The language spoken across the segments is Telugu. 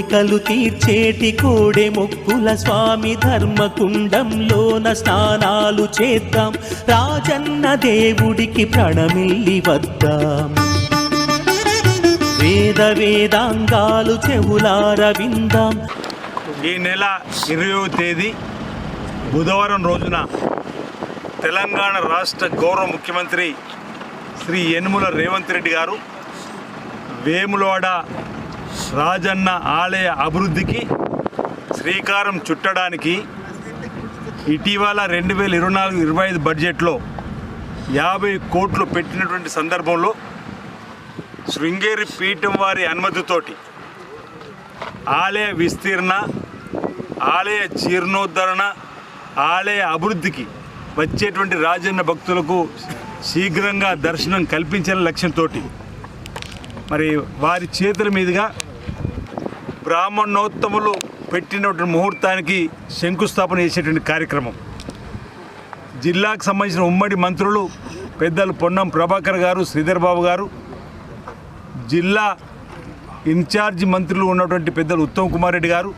కోరికలు తీర్చేటి కోడే మొక్కుల స్వామి ధర్మకుండంలోన స్నానాలు చేద్దాం. రాజన్న దేవుడికి ప్రణమిల్లి వద్దాం. వేద వేదాంగాలు చెవులార విందాం. ఈ నెల ఇరవై తేదీ బుధవారం రోజున తెలంగాణ రాష్ట్ర గౌరవ ముఖ్యమంత్రి శ్రీ యనుమల రేవంత్ రెడ్డి గారు వేములవాడ రాజన్న ఆలయ అభివృద్ధికి శ్రీకారం చుట్టడానికి ఇటీవల రెండు వేల ఇరవై నాలుగు ఇరవై ఐదు బడ్జెట్లో యాభై కోట్లు పెట్టినటువంటి సందర్భంలో శృంగేరి పీఠం వారి అనుమతితోటి ఆలయ విస్తీర్ణ ఆలయ జీర్ణోద్ధరణ ఆలయ అభివృద్ధికి వచ్చేటువంటి రాజన్న భక్తులకు శీఘ్రంగా దర్శనం కల్పించిన లక్ష్యంతో మరి వారి చేతుల మీదుగా బ్రాహ్మణోత్తములు పెట్టినటువంటి ముహూర్తానికి శంకుస్థాపన చేసేటువంటి కార్యక్రమం. జిల్లాకు సంబంధించిన ఉమ్మడి మంత్రులు పెద్దలు పొన్నం ప్రభాకర్ గారు శ్రీధర్ బాబు గారు జిల్లా ఇన్ఛార్జి మంత్రులు ఉన్నటువంటి పెద్దలు ఉత్తమ్ కుమార్ రెడ్డి గారు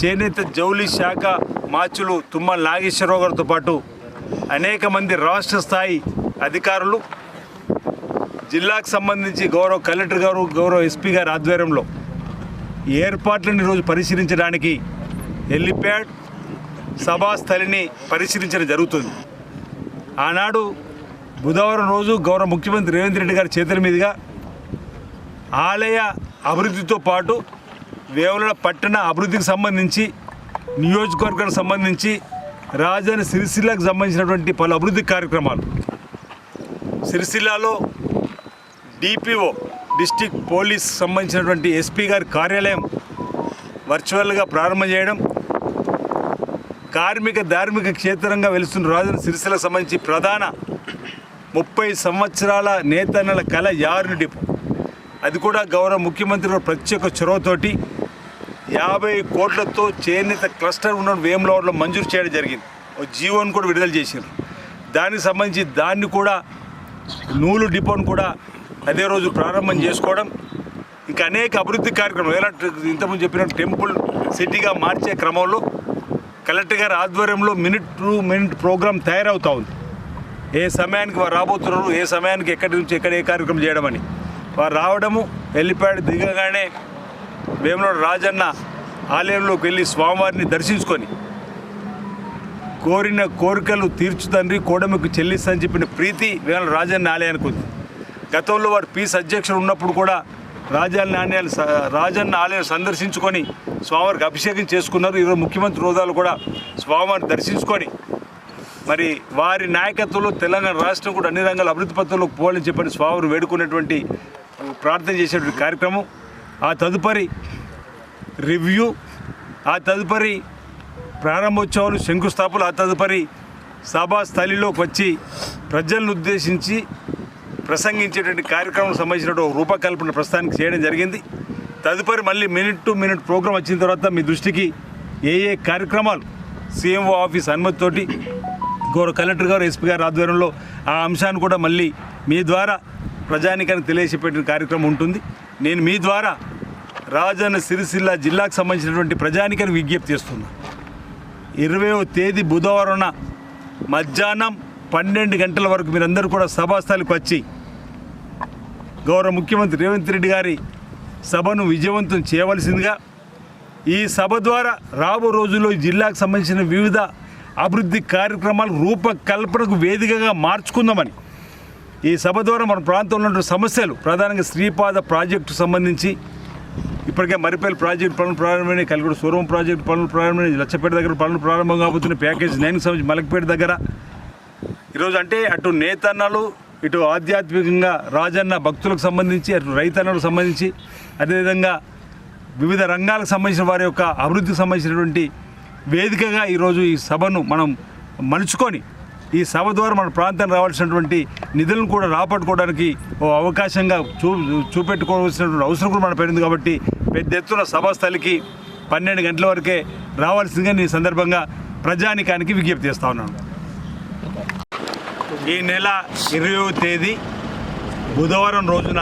చేనేత జౌలి శాఖ మాచులు తుమ్మల నాగేశ్వరరావు గారితో పాటు అనేక మంది రాష్ట్ర స్థాయి అధికారులు జిల్లాకు సంబంధించి గౌరవ కలెక్టర్ గారు గౌరవ ఎస్పీ గారి ఆధ్వర్యంలో ఏర్పాట్లను ఈరోజు పరిశీలించడానికి హెలిప్యాడ్ సభాస్థలిని పరిశీలించడం జరుగుతుంది. ఆనాడు బుధవారం రోజు గౌరవ ముఖ్యమంత్రి రేవంత్ రెడ్డి గారి చేతుల మీదుగా ఆలయ అభివృద్ధితో పాటు వేవల పట్టణ అభివృద్ధికి సంబంధించి నియోజకవర్గానికి సంబంధించి రాజధాని సిరిసిల్లకు సంబంధించినటువంటి పలు అభివృద్ధి కార్యక్రమాలు. సిరిసిల్లాలో డిపిఓ డిస్టిక్ పోలీస్ సంబంధించినటువంటి ఎస్పీ గారి కార్యాలయం వర్చువల్గా ప్రారంభం చేయడం కార్మిక ధార్మిక క్షేత్రంగా వెలుస్తున్న రాజన సిరిసిల సంబంధించి ప్రధాన ముప్పై సంవత్సరాల నేతన్నల కళ యారుని డిపో. అది కూడా గౌరవ ముఖ్యమంత్రి ప్రత్యేక చొరవతోటి యాభై కోట్లతో చేనేత క్లస్టర్ ఉన్న వేములవాడలో మంజూరు చేయడం జరిగింది. ఓ జీవోని కూడా విడుదల చేశారు దానికి సంబంధించి దాన్ని కూడా నూలు డిపోను కూడా అదే రోజు ప్రారంభం చేసుకోవడం ఇంకా అనేక అభివృద్ధి కార్యక్రమాలు. ఎలా ఇంతకుముందు చెప్పిన టెంపుల్ సిటీగా మార్చే క్రమంలో కలెక్టర్ గారి ఆధ్వర్యంలో మినిట్ టు మినిట్ ప్రోగ్రామ్ తయారవుతూ ఉంది. ఏ సమయానికి వారు రాబోతున్నారు ఏ సమయానికి ఎక్కడి నుంచి ఎక్కడ ఏ కార్యక్రమం చేయడమని. వారు రావడము వెళ్ళిపాడు దిగగానే వేమనోడు రాజన్న ఆలయంలోకి వెళ్ళి స్వామివారిని దర్శించుకొని కోరిన కోరికలు తీర్చు తండ్రి చెల్లిస్తా అని చెప్పిన ప్రీతి వేమన రాజన్న ఆలయానికి ఉంది గతంలో వారు పీస్ అధ్యక్షుడు ఉన్నప్పుడు కూడా రాజన్న నాణ్యాలు స- రాజన్న ఆలయం సందర్శించుకొని స్వామివారికి అభిషేకం చేసుకున్నారు. ఈరోజు ముఖ్యమంత్రి హోదాలు కూడా స్వామివారిని దర్శించుకొని మరి వారి నాయకత్వంలో తెలంగాణ రాష్ట్రం కూడా అన్ని రంగాల అభివృద్ధి పత్రంలో పోవాలని చెప్పని స్వామివారు వేడుకున్నటువంటి ప్రార్థన చేసేటువంటి కార్యక్రమం. ఆ తదుపరి రివ్యూ ఆ తదుపరి ప్రారంభోత్సవాలు శంకుస్థాపనలు ఆ తదుపరి సభా స్థలిలోకి వచ్చి ప్రజలను ఉద్దేశించి ప్రసంగించేటువంటి కార్యక్రమం సంబంధించిన రూపకల్పన ప్రస్తుతానికి చేయడం జరిగింది. తదుపరి మళ్ళీ మినిట్ టు మినిట్ ప్రోగ్రాం వచ్చిన తర్వాత మీ దృష్టికి ఏ ఏ కార్యక్రమాలు సీఎంఓ ఆఫీస్ అనుమతితోటి గౌరవ కలెక్టర్ గారు ఎస్పీ గారు ఆధ్వర్యంలో ఆ అంశాన్ని కూడా మళ్ళీ మీ ద్వారా ప్రజానికానికి తెలియజేపేట కార్యక్రమం ఉంటుంది. నేను మీ ద్వారా రాజన్న సిరిసిల్ల జిల్లాకు సంబంధించినటువంటి ప్రజానికని విజ్ఞప్తి చేస్తున్నాను ఇరవయో తేదీ బుధవారం మధ్యాహ్నం పన్నెండు గంటల వరకు మీరందరూ కూడా సభాస్థలికి వచ్చి గౌరవ ముఖ్యమంత్రి రేవంత్ రెడ్డి గారి సభను విజయవంతం చేయవలసిందిగా ఈ సభ ద్వారా రాబో రోజుల్లో ఈ జిల్లాకు సంబంధించిన వివిధ అభివృద్ధి కార్యక్రమాలు రూపకల్పనకు వేదికగా మార్చుకుందామని ఈ సభ ద్వారా మన ప్రాంతంలో ఉన్న సమస్యలు ప్రధానంగా శ్రీపాద ప్రాజెక్టు సంబంధించి ఇప్పటికే మరిపల్లి ప్రాజెక్టు పనులు ప్రారంభమైనాయి కలిగూడ సూరం ప్రాజెక్టు పనులు ప్రారంభమైనాయి లచ్చపేట దగ్గర పనులు ప్రారంభం కాబోతున్న ప్యాకేజ్ నైన్కి సంబంధించి మలకపేట దగ్గర. ఈరోజు అంటే అటు నేతన్నలు ఇటు ఆధ్యాత్మికంగా రాజన్న భక్తులకు సంబంధించి అటు రైతన్నలకు సంబంధించి అదేవిధంగా వివిధ రంగాలకు సంబంధించిన వారి యొక్క అభివృద్ధికి సంబంధించినటువంటి వేదికగా ఈరోజు ఈ సభను మనం మలుచుకొని ఈ సభ ద్వారా మన ప్రాంతానికి రావాల్సినటువంటి నిధులను కూడా రాబట్టుకోవడానికి ఓ అవకాశంగా చూ చూపెట్టుకోవాల్సినటువంటి అవసరం కూడా మన పెరిగింది కాబట్టి పెద్ద ఎత్తున సభాస్థలికి పన్నెండు గంటల వరకే రావాల్సిందిగా ఈ సందర్భంగా ప్రజానికానికి విజ్ఞప్తి చేస్తా ఉన్నాను. ఈ నెల ఇరవయో తేదీ బుధవారం రోజున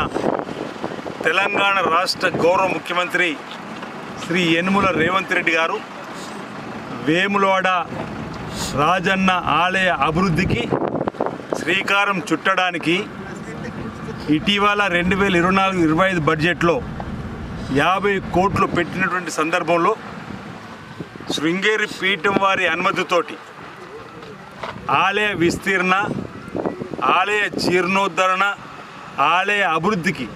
తెలంగాణ రాష్ట్ర గౌరవ ముఖ్యమంత్రి శ్రీ యనుముల రేవంత్ రెడ్డి గారు వేములవాడ రాజన్న ఆలయ అభివృద్ధికి శ్రీకారం చుట్టడానికి ఇటీవల రెండు వేల ఇరవై నాలుగు ఇరవై ఐదు బడ్జెట్లో యాభై కోట్లు పెట్టినటువంటి సందర్భంలో శృంగేరి పీఠం వారి అనుమతితోటి ఆలయ విస్తీర్ణ ఆలయ జీర్ణోద్ధరణ ఆలయ అభివృద్ధికి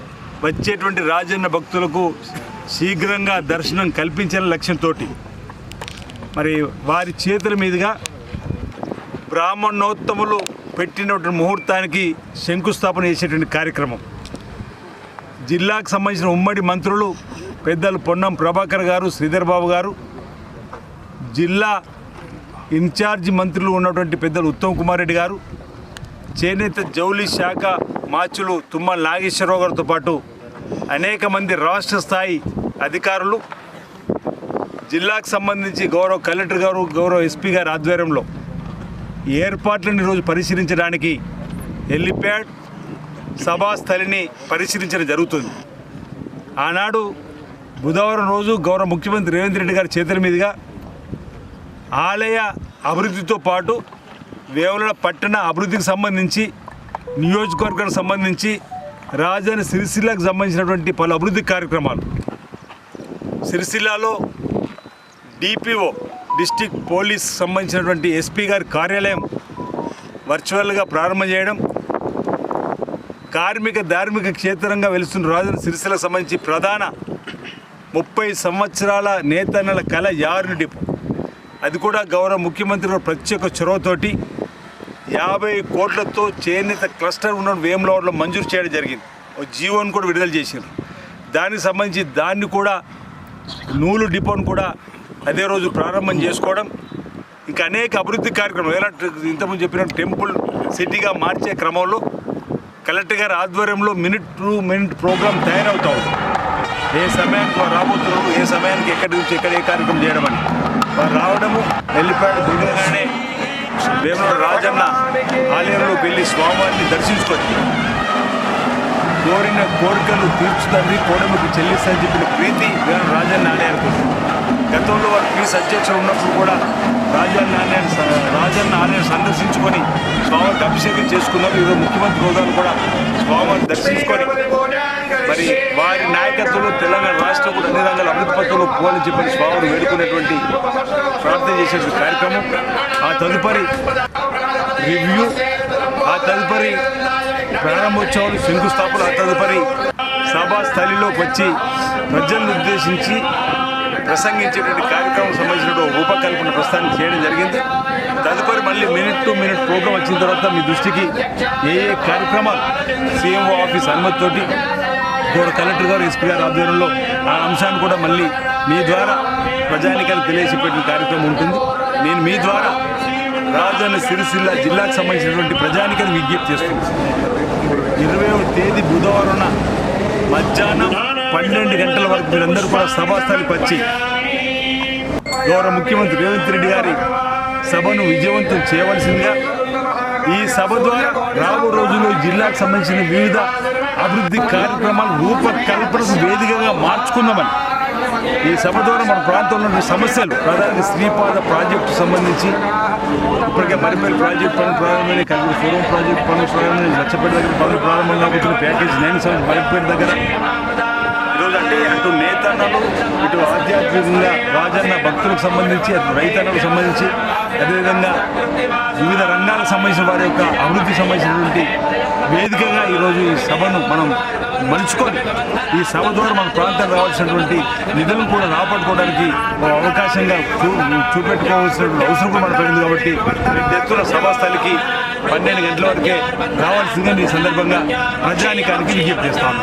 వచ్చేటువంటి రాజన్న భక్తులకు శీఘ్రంగా దర్శనం కల్పించిన లక్ష్యంతో మరి వారి చేతుల మీదుగా బ్రాహ్మణోత్తములు పెట్టినటువంటి ముహూర్తానికి శంకుస్థాపన చేసేటువంటి కార్యక్రమం. జిల్లాకు సంబంధించిన ఉమ్మడి మంత్రులు పెద్దలు పొన్నం ప్రభాకర్ గారు శ్రీధర్ బాబు గారు జిల్లా ఇన్ఛార్జి మంత్రులు ఉన్నటువంటి పెద్దలు ఉత్తమ్ కుమార్ రెడ్డి గారు చేనేత జౌలి శాఖ మార్చులు తుమ్మల నాగేశ్వరరావు గారితో పాటు అనేక మంది రాష్ట్ర స్థాయి అధికారులు జిల్లాకు సంబంధించి గౌరవ కలెక్టర్ గారు గౌరవ ఎస్పీ గారి ఆధ్వర్యంలో ఏర్పాట్లను ఈరోజు పరిశీలించడానికి హెలిప్యాడ్ సభాస్థలిని పరిశీలించడం జరుగుతుంది. ఆనాడు బుధవారం రోజు గౌరవ ముఖ్యమంత్రి రేవంత్ రెడ్డి గారి చేతుల మీదుగా ఆలయ అభివృద్ధితో పాటు వేముల పట్టణ అభివృద్ధికి సంబంధించి నియోజకవర్గానికి సంబంధించి రాజధాని సిరిసిల్లాకు సంబంధించినటువంటి పలు అభివృద్ధి కార్యక్రమాలు. సిరిసిల్లాలో డిపిఓ డిస్టిక్ పోలీస్ సంబంధించినటువంటి ఎస్పీ గారి కార్యాలయం వర్చువల్గా ప్రారంభం చేయడం కార్మిక ధార్మిక క్షేత్రంగా వెలుస్తున్న రాజధాని సిరిసిల్లకు సంబంధించి ప్రధాన ముప్పై సంవత్సరాల నేతన్నల కళ యారుని డిపో. అది కూడా గౌరవ ముఖ్యమంత్రి ప్రత్యేక చొరవతోటి యాభై కోట్లతో చేనేత క్లస్టర్ ఉన్న వేములవాడలో మంజూరు చేయడం జరిగింది. ఓ జీవోని కూడా విడుదల చేశారు దానికి సంబంధించి దాన్ని కూడా నూలు డిపోను కూడా అదే రోజు ప్రారంభం చేసుకోవడం ఇంకా అనేక అభివృద్ధి కార్యక్రమం ఎలా ఇంతకుముందు చెప్పిన టెంపుల్ సిటీగా మార్చే క్రమంలో కలెక్టర్ గారి ఆధ్వర్యంలో మినిట్ టు మినిట్ ప్రోగ్రామ్ తయారవుతా ఉంది. ఏ సమయానికి వారు రాబోతున్నారు ఏ సమయానికి ఎక్కడి నుంచి ఎక్కడ ఏ కార్యక్రమం చేయడం అని. వారు రావడము వెళ్ళిపోయాడు దిగగానే వేముల రాజన్న ఆలయంలో వెళ్ళి స్వామివారిని దర్శించుకొని కోరిన కోరికలు తీర్చుతండి కోడముకు చెల్లిస్తని చెప్పిన ప్రీతి వేముల రాజన్న ఉంది. గతంలో వారు పీస్ అధ్యక్షుడు ఉన్నప్పుడు కూడా రాజన్న నాణ్యాన్ని రాజన్న ఆలయం సందర్శించుకొని స్వామివారికి అభిషేకం చేసుకున్నారు ఈరోజు ముఖ్యమంత్రి హోదాను కూడా స్వామివారిని దర్శించుకొని మరి వారి నాయకత్వంలో తెలంగాణ రాష్ట్రం కూడా అన్ని రంగాల అభివృద్ధి పథకంలో పోవాలని చెప్పని స్వామిని వేడుకునేటువంటి ప్రార్థన చేసే కార్యక్రమం ఆ తదుపరి రివ్యూ ఆ తదుపరి ప్రారంభోత్సవాలు శంకుస్థాపన తదుపరి సభా స్థలిలోకి వచ్చి ప్రజలను ఉద్దేశించి ప్రసంగించేటువంటి కార్యక్రమం సంబంధించిన రూపకల్పన ప్రస్థానం చేయడం జరిగింది. తదుపరి మళ్ళీ మినిట్ టు మినిట్ ప్రోగ్రామ్ వచ్చిన తర్వాత మీ దృష్టికి ఏ ఏ కార్యక్రమాలు సీఎంఓ ఆఫీస్ అనుమతితోటి గౌరవ కలెక్టర్ గారు ఎస్పీ గారు ఆధ్వర్యంలో ఆ అంశాన్ని కూడా మళ్ళీ మీ ద్వారా ప్రజానికాలు తెలియజేసేటువంటి కార్యక్రమం ఉంటుంది. నేను మీ ద్వారా రాజన్న సిరిసిల్ల జిల్లాకు సంబంధించినటువంటి ప్రజానికాన్ని విజ్ఞప్తి చేస్తుంది. ఇరవై తేదీ బుధవారం మధ్యాహ్నం పన్నెండు గంటల వరకు మీరందరూ కూడా సభాస్థలికి వచ్చి గౌరవ ముఖ్యమంత్రి రేవంత్ రెడ్డి గారి సభను విజయవంతం చేయవలసిందిగా ఈ సభ ద్వారా రాబో రోజుల్లో జిల్లాకు సంబంధించిన వివిధ అభివృద్ధి కార్యక్రమాలు రూపకల్పనకు వేదికగా మార్చుకుందామని ఈ సభ ద్వారా మన ప్రాంతంలో ఉన్న సమస్యలు ప్రధానంగా శ్రీపాద ప్రాజెక్టు సంబంధించి ఇప్పటికే మరిపల్లి ప్రాజెక్ట్ పనులు ప్రారంభమైన కలిగిన పూర్వం ప్రాజెక్ట్ పనులు ప్రారంభమైన లచ్చపేట దగ్గర పనులు ప్రారంభం కాబోతున్న ప్యాకేజ్ నైన్ సెవెన్ మరిపేట దగ్గర. ఈరోజు అంటే అటు నేతన్నలు ఇటు ఆధ్యాత్మికంగా రాజన్న భక్తులకు సంబంధించి అటు రైతన్నలకు సంబంధించి అదేవిధంగా వివిధ రంగాలకు సంబంధించిన వారి యొక్క అభివృద్ధికి సంబంధించినటువంటి వేదికగా ఈరోజు ఈ సభను మనం మలుచుకొని ఈ సభ ద్వారా మన ప్రాంతానికి రావాల్సినటువంటి నిధులను కూడా రాబట్టుకోవడానికి ఒక అవకాశంగా చూ చూపెట్టుకోవాల్సినటువంటి అవసరం కూడా మనకు ఉంది కాబట్టి పెద్ద ఎత్తున సభాస్థలికి పన్నెండు గంటల వరకే రావాల్సిందని ఈ సందర్భంగా ప్రజానికానికి విజ్ఞప్తి చేస్తాను